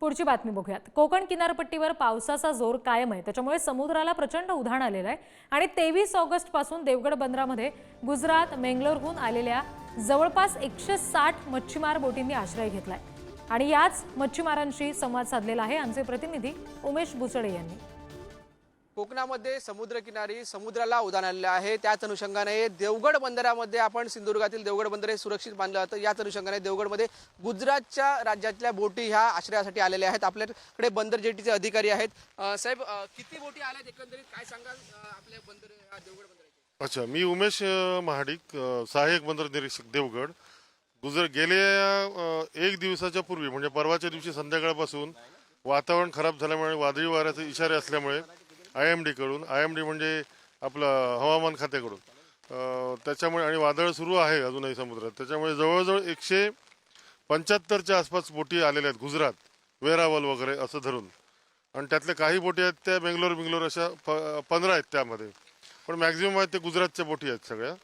पुढची बातमी बघूयात. कोकण किनारपट्टीवर पावसाचा जोर कायम आहे. त्याच्यामुळे समुद्राला प्रचंड उधाण आलेलं आहे. आणि तेवीस ऑगस्टपासून देवगड बंदरामध्ये गुजरात मेंगलोरहून आलेल्या जवळपास एकशे साठ मच्छीमार बोटींनी आश्रय घेतलाय. आणि याच मच्छीमारांशी संवाद साधलेला आहे आमचे प्रतिनिधी उमेश बुचडे यांनी. कोकणामध्ये समुद्रकिनारी समुद्राला उदाहरण आलेलं आहे. त्याच अनुषंगाने देवगड बंदरामध्ये आपण सिंधुदुर्गातील देवगड बंदर हे सुरक्षित बांधलं जातं. याच अनुषंगाने देवगडमध्ये गुजरातच्या राज्यातल्या बोटी ह्या आश्रयासाठी आलेल्या आहेत. आपल्याकडे बंदर जेटीचे अधिकारी आहेत. साहेब किती बोटी आल्यात एकंदरीत? काय सांगाल आपल्या बंदर देवगड बंदर अच्छा मी उमेश महाडिक सहाय्यक बंदर निरीक्षक देवगड. गुजर गेल्या एक दिवसाच्या पूर्वी म्हणजे परवाच्या दिवशी संध्याकाळपासून वातावरण खराब झाल्यामुळे वादळी वाऱ्याचे इशारे असल्यामुळे आय एम डीकडून आय एम डी म्हणजे आपलं हवामान खात्याकडून. त्याच्यामुळे आणि वादळ सुरू आहे अजूनही समुद्रात. त्याच्यामुळे जवळजवळ एकशे पंच्याहत्तरच्या आसपास बोटी आलेल्या आहेत गुजरात वेरावल वगैरे असं धरून. आणि त्यातल्या काही बोटी आहेत त्या बेंगलोर बेंगलोर अशा प पंधरा आहेत त्यामध्ये. पण मॅक्झिमम आहेत ते गुजरातच्या बोटी आहेत सगळ्या.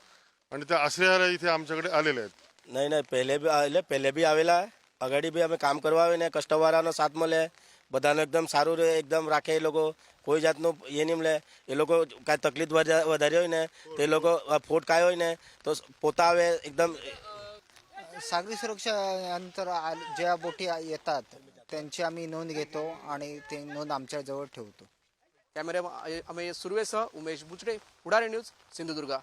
आणि त्या आश्रयाला इथे आमच्याकडे आलेल्या आहेत. नाही नाही पहिले बी आले पहिले बी आवेला आहे. आघाडी बी आम्ही काम करवावे नाही कस्टमरांना साथ मले બધાનું એકદમ સારું રહે એકદમ રાખે એ લોકો કોઈ જાતનું એ નહીં મળે એ લોકો કાંઈ તકલીફ વધા- વધારે હોય ને તો એ લોકો ફોટ કાંઈ હોય ને તો પોતા આવે એકદમ सागरी सुरक्षा अंतर आल- ज्या बोटी आ- येतात त्यांची आम्ही नोंद घेतो आणि ते नोंद आमच्या जवळ ठेवतो कॅमेरा अमेय सुर्वेसह उमेश बुचडे पुढारी न्यूज सिंधुदुर्ग